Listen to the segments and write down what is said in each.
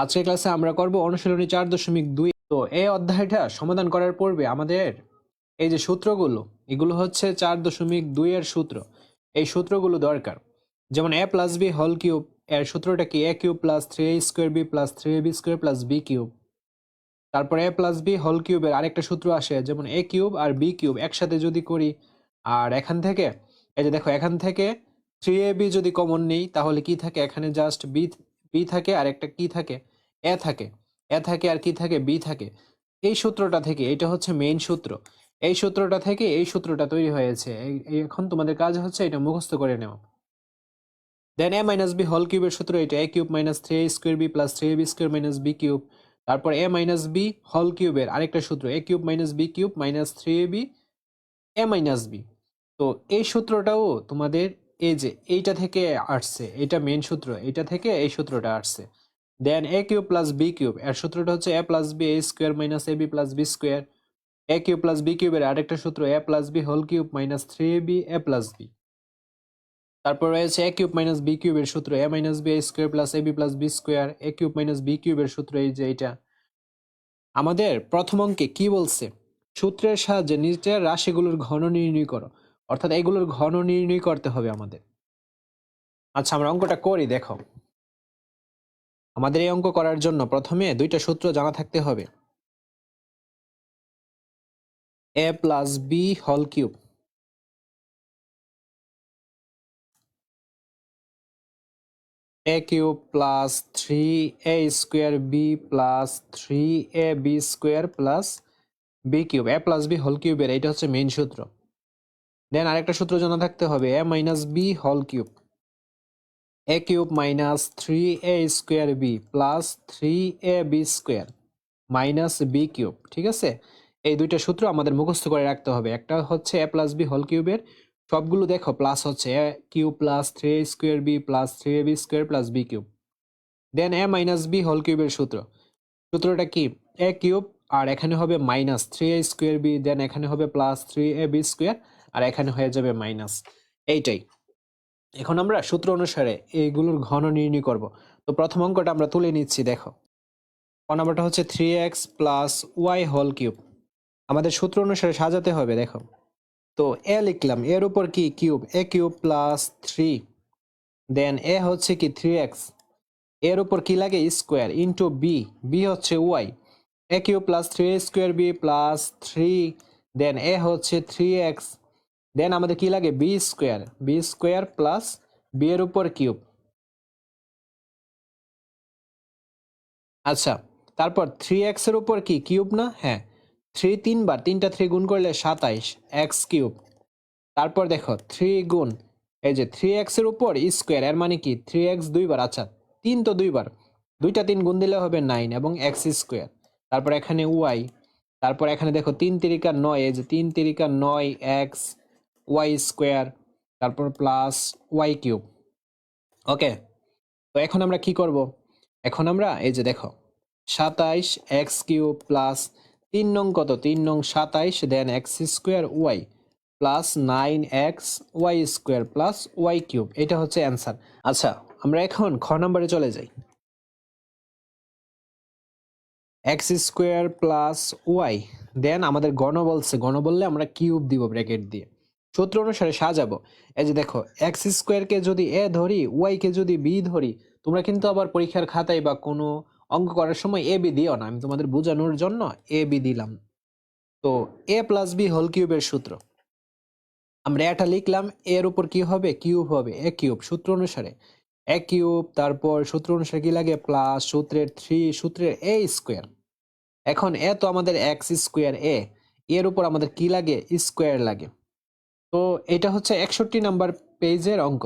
আজকের ক্লাসে আমরা করব অনুশীলনী চার দশমিক দুই। তো এই অধ্যায়টা সমাধান করার পূর্বে আমাদের এই যে সূত্রগুলো, এগুলো হচ্ছে চার দশমিক দুই এর সূত্র। এই সূত্রগুলো দরকার। যেমন এ প্লাস বি হল কিউব এর সূত্রটা কি a cube plus three a square b plus three a b square plus b cube তারপর এ প্লাস বি হল কিউবের আরেকটা সূত্র আসে, যেমন এ কিউব আর বি কিউব একসাথে যদি করি, আর এখান থেকে, এই যে দেখো, এখান থেকে থ্রি এ বি যদি কমন নেই, তাহলে কি থাকে? এখানে জাস্ট বি বি থাকে আর একটা কি থাকে? এ থাকে এ থাকে আর কি থাকে, বি থাকে। এই সূত্রটা থেকে, এটা হচ্ছে মেইন সূত্র। এই সূত্রটা থেকে এই সূত্রটা তৈরি হয়েছে। এখন তোমাদের কাজ হচ্ছে এটা মুখস্থ করে নেওয়া। দেন এ মাইনাস বি হল কিউবের সূত্র, এটা a cube minus three a square b plus three a b square minus b cube তারপর এ মাইনাস বি হল কিউবের আরেকটা সূত্র a cube minus b cube minus three a b a minus b তো এই সূত্রটাও তোমাদের, এই যে, এইটা থেকে আসছে, এটা মেন সূত্র, এটা থেকে এই সূত্রটা আসছে। Then a cube plus b cube এর সূত্রটা হচ্ছে a plus b a square minus a b plus b square a cube plus b কিউবের আরেকটা সূত্র a plus b whole cube minus three a b a plus b তারপর রয়েছে এ cube minus B কিউবের সূত্র a minus b a square plus a b plus b square a cube minus b কিউবের সূত্র এই যে এটা আমাদের প্রথম অঙ্কে কি বলছে? সূত্রের সাহায্যে নিচের রাশিগুলোর ঘন নির্ণয় করো। অর্থাৎ এগুলোর ঘন নির্ণয় করতে হবে আমাদের। আচ্ছা আমরা অঙ্কটা করি, দেখো। আমাদের এই অঙ্ক করার জন্য প্রথমে দুইটা সূত্র জানা থাকতে হবে। এ প্লাস বি হল cube a cube plus three a square b plus three a b square plus b cube a plus b whole কিউবের এটা হচ্ছে মেইন সূত্র। দেন আরেকটা সূত্র জানা থাকতে হবে। A minus b whole cube a cube minus three a square b plus three a b square minus b cube ঠিক আছে? এই দুইটা সূত্র আমাদের মুখস্থ করে রাখতে হবে। একটা হচ্ছে এ প্লাস বি হোল কিউবের সবগুলো দেখো প্লাস হচ্ছে a cube plus three a square b plus three a b square plus b cube then a minus b whole কিউবের সূত্র। সূত্রটা কি? এ কিউব আর এখানে হবে minus three a square b then এখানে হবে plus three a b square আর এখানে হয়ে যাবে মাইনাস এইটাই। এখন আমরা সূত্র অনুসারে এইগুলোর ঘন নির্ণয় করব। তো প্রথম অঙ্কটা আমরা তুলে নিচ্ছি, দেখো। ক নাম্বারটা হচ্ছে three x plus y whole cube আমাদের সূত্র অনুসারে সাজাতে হবে, দেখো। তো এ লিখলাম, এর উপর কি? Cube a cube plus three then a হচ্ছে কি থ্রি এক্সের উপর কি লাগে? স্কোয়ার ইন্টু বি বি হচ্ছে y a cube plus three square b plus three then a হচ্ছে থ্রি এক্স দেন আমাদের কি লাগে? B square b square plus b এর উপর কিউব আচ্ছা তারপর থ্রি এক্সের উপর কি? কিউব না? হ্যাঁ। থ্রি তিনবার, তিনটা থ্রি গুণ করলে সাতাইশ এক্স কিউব তারপর দেখো থ্রি গুণ, এই যে থ্রি এক্সের উপর স্কোয়ার এর মানে কি? থ্রি এক্স দুইবার আচ্ছা তিন তো দুইবার। দুইটা তিন গুণ দিলে হবে নাইন এবং এক্স স্কোয়ার তারপর এখানে ওয়াই তারপর এখানে দেখো তিন তিরিকা নয়, এই যে তিন তিরিকা নয় এক্স ওয়াই স্কোয়ার তারপর প্লাস ওয়াই কিউব ওকে তো এখন আমরা কি করব? এখন আমরা, এই যে দেখো, সাতাইশ এক্স কিউব প্লাস তিন নং কত? তিন নং সাতাইশ then x square y plus nine x y square plus y cube এটা হচ্ছে অ্যান্সার আচ্ছা আমরা এখন খ নম্বরে চলে যাই। X square plus y then আমাদের গণ বলছে গণ বললে আমরা কিউব দিব ব্র্যাকেট দিয়ে। সূত্র অনুসারে সাজাবো। এই যে দেখো এক্স স্কোয়ারকে যদি এ ধরি ওয়াই কে যদি বি ধরি, তোমরা কিন্তু আবার পরীক্ষার খাতায় বা কোনো অঙ্ক করার সময় এ বি দিও না। আমি তোমাদের বোঝানোর জন্য এ বি দিলাম। তো এ প্লাস বি হোল কিউবের সূত্র। আমরা এটা লিখলাম এর উপর কি হবে? কিউব হবে এ কিউব সূত্র অনুসারে এ কিউব তারপর সূত্র অনুসারে কি লাগে? প্লাস সূত্রের থ্রি সূত্রের এ স্কোয়ার এখন এ তো আমাদের এক্স স্কোয়ার এ এর উপর আমাদের কি লাগে? স্কোয়ার লাগে। তো এটা হচ্ছে একষট্টি নাম্বার পেজের অঙ্ক।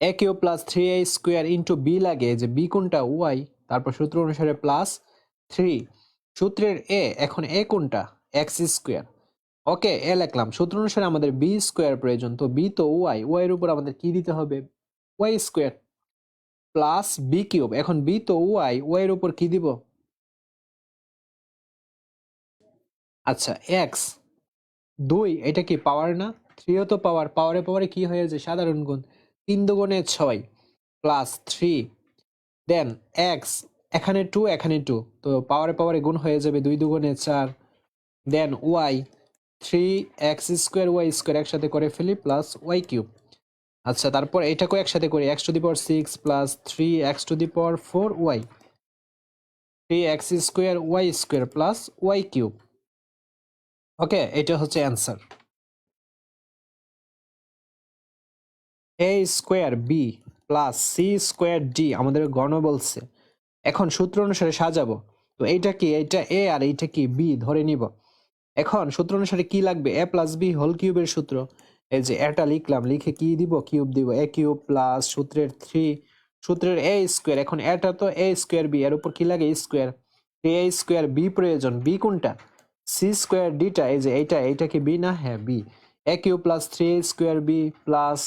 A q plus three a square into b লাগে যে বি কোনটা? ওয়াই। তারপর সূত্র অনুসারে প্লাস থ্রি। সূত্রের এ, এখন এ কোনটা? X square. ওকে, এ লিখলাম। সূত্র অনুসারে আমাদের বি স্কোয়ার প্রয়োজন। তো বি তো ওয়াই। ওয়াই এর উপর আমাদের কি দিতে হবে? Y square plus b cube. এখন বি তো ওয়াই। ওয়াই এর উপর কি দিব? আচ্ছা এক্স। দুই, এটা কি পাওয়ার না? থ্রিও তো পাওয়ার পাওয়ারে পাওয়ারে কি হয়ে যায়? সাধারণ গুণ। তিন দুগুণে ছয় প্লাস থ্রি দেন এক্স এখানে টু এখানে টু তো পাওয়ারে পাওয়ারে গুণ হয়ে যাবে দুই দুগুণে চার then y three x square y square একসাথে করে ফেলি প্লাস ওয়াই কিউব আচ্ছা তারপর এটাকেও একসাথে করি x to the power six plus three x to the power four y three x square y square plus y cube okay, এটা হচ্ছে answer. A square b plus c square d আমাদের গণ বলছে। এখন সূত্র অনুসারে সাজাবো। তো এইটা কি? এইটা এ আর এইটা কি? বি, ধরে নিব। এখন সূত্র অনুসারে কি লাগবে? এ প্লাস বি হোল কিউবের সূত্র। এই যে এটা লিখলাম, লিখে কি দিব? কিউব দিব। এ কিউব প্লাস সূত্রের থ্রি, সূত্রের এ স্কোয়ার। এখন এটা তো এ স্কোয়ার বি, এর উপর কি লাগে? স্কোয়ার। এ স্কোয়ার বি প্রয়োজন। বি কোনটা? সি স্কোয়ার ডিটা এই যে এইটা এইটা কি বি না? হ্যাঁ b a cube plus three square b plus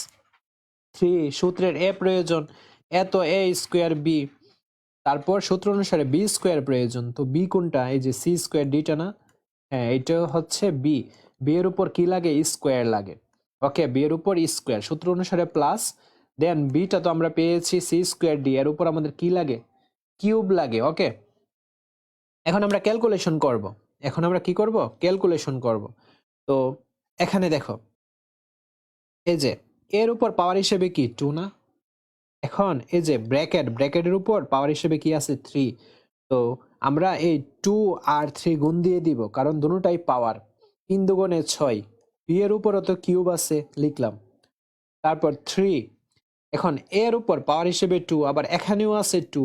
three সূত্রের এ প্রয়োজন। এত এ স্কোয়ার বি তারপর সূত্র অনুসারে বি স্কোয়ার প্রয়োজন। তো বি কোনটা? এই যে সি স্কোয়ার ডিটা না? হ্যাঁ এটা হচ্ছে বি বি এর উপর কি লাগে? স্কোয়ার লাগে। ওকে বি এর উপর স্কোয়ার সূত্র অনুসারে প্লাস দেন বিটা তো আমরা পেয়েছি সি স্কোয়ার ডি এর উপর আমাদের কি লাগে? কিউব লাগে। ওকে এখন আমরা ক্যালকুলেশন করব। এখন আমরা কি করব? ক্যালকুলেশন করব। তো এখানে দেখো, এই যে, এর উপর পাওয়ার হিসেবে কি? টু না? এখন এই যে ব্র্যাকেট ব্র্যাকেটের উপর পাওয়ার হিসেবে কি আছে? থ্রি তো আমরা এই টু আর থ্রি গুণ দিয়ে দিব, কারণ দুটোটাই পাওয়ার তিন দুগুণে ছয়। বি এর উপরও তো কিউব আছে, লিখলাম। তারপর থ্রি এখন এর উপর পাওয়ার হিসেবে টু আবার এখানেও আছে টু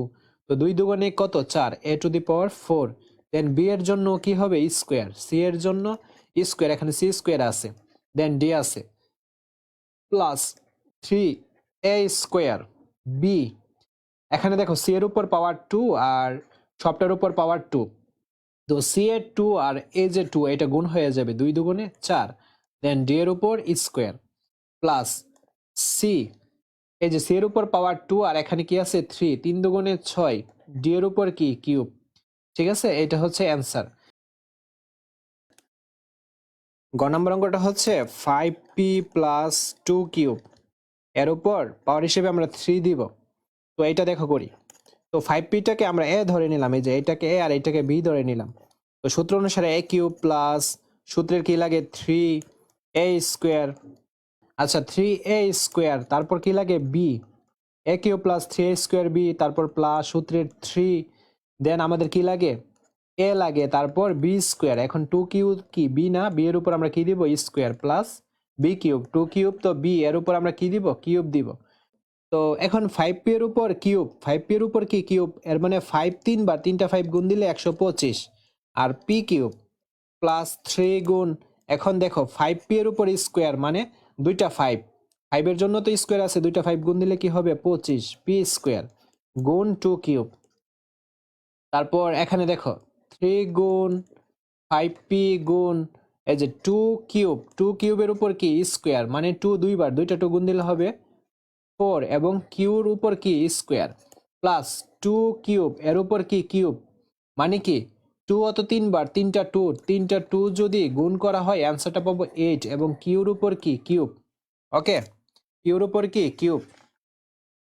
তো দুই দুগুণে কত? চার। A to the power four then b এর জন্য কি হবে? স্কোয়ার সি এর জন্য স্কোয়ার এখানে সি স্কোয়ার আছে। দেন ডি আছে। Plus three a square b এখানে দেখো সি এর উপর পাওয়ার টু আর সবটার উপর পাওয়ার টু তো সি এর টু আর এ যে টু এটা গুণ হয়ে যাবে দুই দুগুণে চার। দেন ডি এর উপর স্কোয়ার প্লাস সি এই যে সি এর উপর পাওয়ার টু আর এখানে কি আছে? থ্রি তিন দুগুণে ছয়। ডি এর উপর কি? কিউব ঠিক আছে? এটা হচ্ছে অ্যান্সার গ নম্বর অঙ্কটা হচ্ছে five p plus two cube এর উপর পাওয়ার হিসেবে আমরা থ্রি দিব। তো এইটা দেখো করি। তো ফাইভ পিটাকে আমরা এ ধরে নিলাম, এই যে এটাকে এ আর এটাকে বি ধরে নিলাম। তো সূত্র অনুসারে এ কিউব প্লাস সূত্রের কি লাগে? থ্রি এ স্কোয়ার আচ্ছা থ্রি এ স্কোয়ার তারপর কি লাগে? B a cube plus three a square b তারপর প্লাস সূত্রের থ্রি দেন আমাদের কি লাগে? এ লাগে, তারপর বি স্কোয়ার এখন টু কিউব কি? বি না? বি এর উপর আমরা কি দিব? Square plus b cube two cube তো বি এর উপর আমরা কি দিব? কিউব দিব। তো এখন ফাইভ পি এর উপর কিউব ফাইভ পি এর উপর কি কিউব এর মানে ফাইভ তিনবার তিনটা ফাইভ গুণ দিলে একশো পঁচিশ। আর পি কিউব প্লাস থ্রি গুণ, এখন দেখো ফাইভ পি এর উপর স্কোয়ার মানে দুইটা ফাইভ ফাইভের জন্য তো স্কোয়ার আছে, দুইটা ফাইভ গুণ দিলে কি হবে? পঁচিশ। পি স্কোয়ার গুণ টু কিউব তারপর এখানে দেখো থ্রি গুণ ফাইভ পি গুণ, এই যে টু কিউব টু কিউবের উপর কি? স্কোয়ার মানে টু দুইবার, দুইটা টু গুণ দিলে হবে ফোর এবং কিউর উপর কি? স্কোয়ার প্লাস টু কিউব এর উপর কি? কিউব মানে কি? টু অত তিনবার, তিনটা টু তিনটা টু যদি গুণ করা হয় অ্যান্সারটা পাবো এইট এবং কিউর উপর কি? কিউব ওকে কিউর উপর কি? কিউব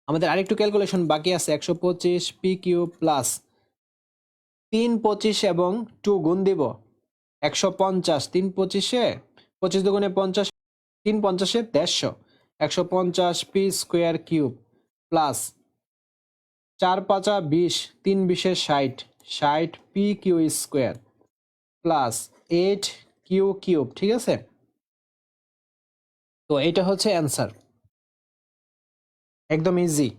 আমাদের আরেকটু ক্যালকুলেশন বাকি আছে, একশো পঁচিশ পি কিউব প্লাস তিন পঁচিশ এবং টু গুণ দিব। একশো পঞ্চাশ, তিন পঁচিশে, পঁচিশ দুগুণে পঞ্চাশ, তিন পঞ্চাশে দেড়শো। একশো পঞ্চাশ পি স্কোয়ার কিউব প্লাস চার পাঁচা বিশ, তিন বিশে ষাট ষাট p q square plus eight q cube ঠিক আছে? তো এটা হচ্ছে অ্যান্সার একদম ইজি